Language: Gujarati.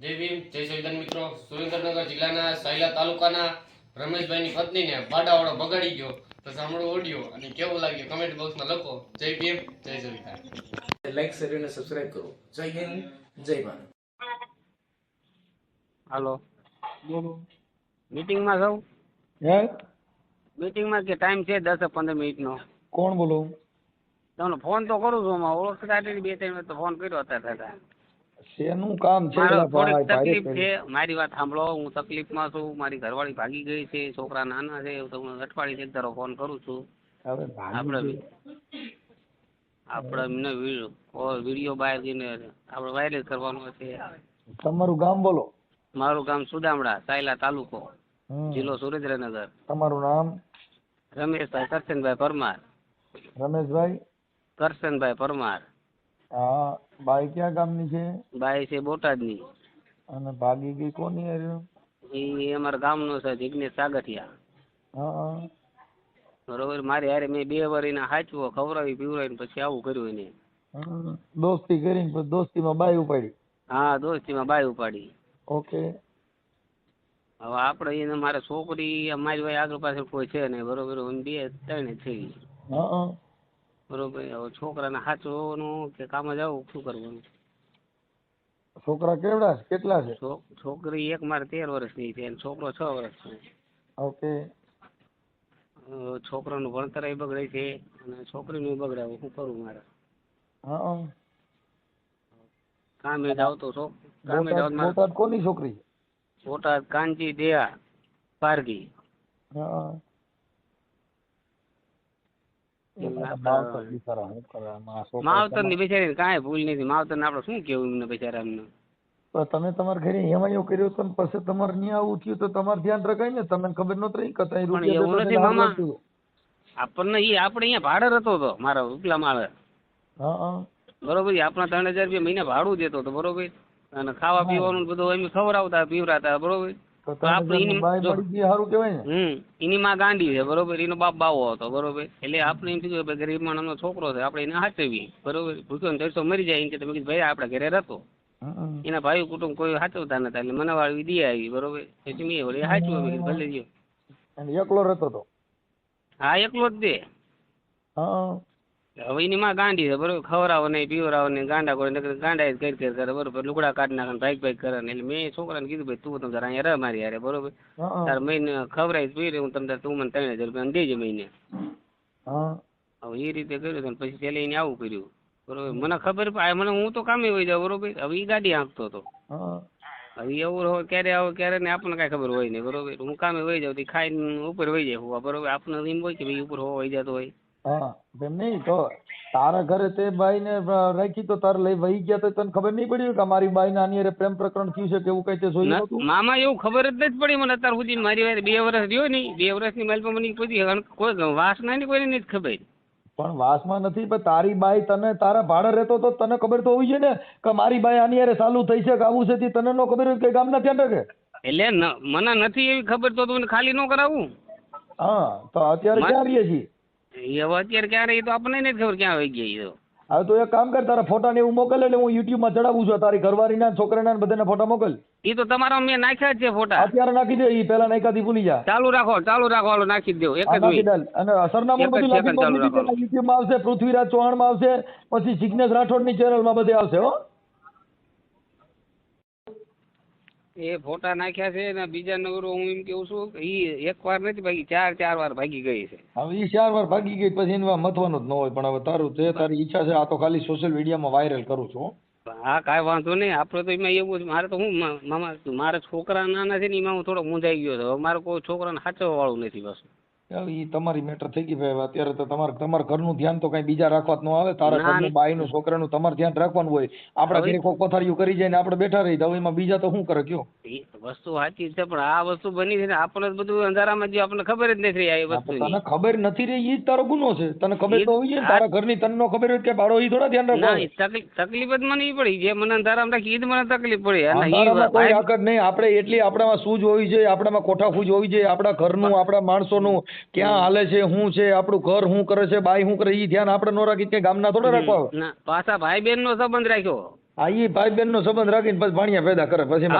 જય ભીમ જય સૈદન મિત્રો. સુરેન્દ્રનગર જિલ્લાના સાયલા તાલુકાના રમેશભાઈની પત્નીને બાડાવાળો બગાડી ગયો. તો સાંભળો ઓડિયો અને કેવું લાગ્યું કમેન્ટ બોક્સમાં લખો. જય ભીમ જય સવિતા લાઈક શેર અને સબસ્ક્રાઇબ કરો. જય હિન્દ જય ભારત. હાલો. મીટિંગમાં જાઉં? હે? મીટિંગમાં કે ટાઈમ છે દસ પંદર મિનિટનો? કોણ બોલો? તમને ફોન તો કરું છું ઓળખતા બે ત્રણ તો ફોન કર્યો અત્યારે થતા શેનું કામ છે મારો થોડીક તકલીફ છે. મારી વાત સાંભળો હું તકલીફમાં છું મારી ઘરવાળી ભાગી ગઈ છે છોકરા નાના છે તો હું અઠવાડિયે એક ધારો ફોન કરું છું. હવે આપણે. આપણે એમને વીડિયો બહાર જઈને આપણે વાયરલ કરવાનો છે. તમારું ગામ બોલો. મારું ગામ સુદામડા સાયલા તાલુકો જિલ્લો સુરેન્દ્રનગર. તમારું નામ? રમેશભાઈ કરશનભાઈ પરમાર. રમેશભાઈ? કરશનભાઈ પરમાર. હા બાઈ ક્યાં ગામની છે? બાઈ છે બોટાદની. અને ભાગી ગઈ કોની હારે? એ અમારા ગામનો છે જિગ્નેશ સાગઠિયા. હા બરોબર મારી હારે મેં બે વાર એને હાચવો ખવડાવી પીવડાવી પછી આવું કર્યું એને. દોસ્તી કરીને પછી દોસ્તીમાં બાઈ ઉપાડી. હા દોસ્તીમાં બાઈ ઉપાડી. ઓકે. હવે આપણે એને મારે છોકરી મારી ભાઈ આગળ પાછળ કોઈ છે નહીં. બરોબર બે ત્રણ છે હા. બરોબર હવે છોકરાને હાચવવાનું કે કામ જવું શું કરવાનું? છોકરા કેવડા કેટલા છે? છોકરી એક મારે તેર વર્ષની છે અને છોકરો છ વર્ષનો ઓકે. છોકરાનું ભણતર બગડે છે અને છોકરીનું બગડે શું કરું મારે? હા. કામે જાવ તો છો કામે જાવ બોટાદ કોની છોકરી? બોટાદ કાંજી દેયા પારગી હા. માવતરની બિચારી કાંઈ ભૂલ નથી. માવતર ને આપડે શું કેવું એમને બિચારા એમને? તમે તમારા ઘરે એમાં કર્યો તો પછી તમારે ન્યા આવું થયું તો તમારે ધ્યાન રખાય ને? તમને ખબર નહોતી રહી કતા રૂપિયા એવું નથી મામા. આપણને ઈ આપણે અહીંયા ભાડે રહેતો હતો મારા ઉપલા માળે. હા હા. બરોબર આપણા ત્રણ હજાર રૂપિયા મહિને ભાડું દેતો હતો બરોબર? અને ખાવા પીવાનું બધું એમ ખવડાવતા પીવડાતા બરોબર? તો તો આપણે એની- બાઈ જો. મળી ગઈ સારું કહેવાય ને. હમ એની માં ગાંડી છે બરોબર? એનો બાપ બાવો હતો બરોબર? એટલે આપણે એમ કીધું કે ગરીબ માણસનો છોકરો છે આપણે એને હાચવી બરોબર? ભૂખ્યો ને મરી જાય એમ કે તમે કીધું ભાઈ આપણા ઘરે રહેતો. એના ભાઈ કુટુંબ કોઈ હાચવતા નતા એટલે મને વાળવી દી આવી બરોબર? પછી મેં વળી હાચવું મેં કીધું ભલે ગયો એકલો રહેતો હતો હા એકલો જ દે. હા. હવે એની માં ગાંડી છે બરોબર? ખવરાવો નહીં પીવરાવો નહીં ગાંડા કોઈ નકર ગાંડા જ કરી કરી કરે બરોબર? લુગડા કાઢી નાખે ભાઈક ભાઈક કરે એટલે મેં છોકરાને કીધું ભાઈ તું તમે જરા અહીંયા રહે મારી યારે બરોબર? તાર મહિને ખવરાઈ પી હું તમને તું મને ત્રણ હજાર રૂપિયા દેજે મહિને. હવે એ રીતે કર્યું ને પછી છેલ્લે એને આવું કર્યું બરોબર? મને ખબર મને હું તો કામે હોય જાઉં બરોબર? હવે એ ગાડી આંકતો હતો. હવે એવું હોય ક્યારે આવો ક્યારે ને આપણને કાંઈ ખબર હોય નહીં બરોબર? હું કામે હોય જાઉં તો ખાઈને ઉપર હોય જાય હોવા બરોબર? આપણને એમ હોય કે ભાઈ ઉપર હોવા હોય જતો હોય. હા એમ નહીં તો તારા ઘરે તે બાઈને રાખી તો તારે લઈ વહી ગયા તો તને ખબર નહીં પડી કે મારી બાઈને આની અરે પ્રેમ પ્રકરણ થયું છે કે એવું કઈ તે જોયું મામા એવું ખબર જ નથી પડી મને અત્યાર સુધી. મારી વારે બે વર્ષ રહ્યો નહીં. બે વર્ષની માલમાં મને કોઈ કોઈ વાસ ના કોઈને નથી ખબર. પણ વાસમાં નથી પણ તારી બાઈ તને તારા ભાડે રહેતો તો તને ખબર તો હોવી છે ને કે મારી બાઈ આની હારે ચાલુ થઈ છે કે આવું છે તે તને નો ખબર હોય કે ગામના ધ્યાન રાખે? એટલે મને નથી એવી ખબર તો તું ખાલી ન કરાવું. હા તો અત્યારે ક્યાં રહીએ છીએ? એ હવે અત્યારે ક્યાં રહી તો આપણને નથી ખબર ક્યાં આવી ગયા એ તો હવે તો એક કામ કર તારા ફોટા ને એવું મોકલ એટલે હું યુટ્યુબમાં ચડાવું છું. તારી ઘરવાળીના છોકરાના ને બધાના ફોટા મોકલ. એ તો તમારા મેં નાખ્યા જ છે ફોટા. અત્યારે નાખી દે એ પેલા નાખ્યાથી ભૂલી જા. ચાલુ રાખો ચાલુ રાખો હાલો નાખી દો એક જ મિનિટ. અને સરનામું બધું. આવશે પૃથ્વીરાજ ચૌહાણમાં આવશે પછી જિજ્ઞેશ રાઠોડની ચેનલમાં બધે આવશે હો. એ ફોટા નાખ્યા છે ને બીજા નગરો હું એમ કેવું છું કે ઈ એક વાર નથી ભાગી ચાર ચાર વાર ભાગી ગઈ છે. હવે એ ચાર વાર ભાગી ગઈ પછી એમાં મથવાનું જ ન હોય પણ હવે તારું જે તારી ઈચ્છા છે આ તો ખાલી સોશિયલ મીડિયામાં વાયરલ કરું છું હો. કાંઈ વાંધો નહીં આપણે તો એમાં એવું છે મારે તો હું મામા મારા છોકરા નાના છે ને એમાં હું થોડો મૂંઝાઈ ગયો છું. હવે મારે કોઈ છોકરાને સાચવવા વાળું નથી બસ. ઈ તમારી મેટર થઈ ગઈ ભાઈ. અત્યારે તો તમારે તમારા ઘરનું ધ્યાન તો કઈ બીજા રાખવા ન આવે. તારા ના, ઘરનું બાઈનું છોકરાનું તમારે ધ્યાન રાખવાનું હોય. આપડા ઘરે કોઈ પથારીયું કરી જાય ને આપણે બેઠા રહી તો એમાં બીજા તો શું કરે કયો? વસ્તુ સાચી છે પણ આ વસ્તુ બની છે ને આપણને બધું અંધારામાં જે આપણને ખબર જ નથી રહી આ એ હા, તો વસ્તુની. તને ખબર નથી રહી એ જ તારો ગુનો છે. તને ખબર તો હોય ને, તારા ઘરની તને નો ખબર હોય કે બાળો ઈ થોડા ધ્યાન રાખવા તકલીફ તકલીફ જ મને ઈ પડી. જે મને અંધારામાં રાખી એ જ મને તકલીફ પડી. અને કોઈ આકડ નહીં. આપણે એટલી આપણામાં સૂઝ હોવી જોઈએ આપણામાં કોઠાફૂજ હોવી જોઈએ. આપણા ઘરનું આપણા માણસોનું ક્યાં હાલે છે શું છે આપણું ઘર શું કરે છે બાઈ શું કરે એ ધ્યાન આપણે નો રાખી કે ગામના થોડા રાખવા આવે ના પાછા ભાઈ બહેન નો સંબંધ રાખ્યો. હા એ ભાઈ બેન નો સંબંધ રાખીને પછી ભાણિયા પેદા કરે પછી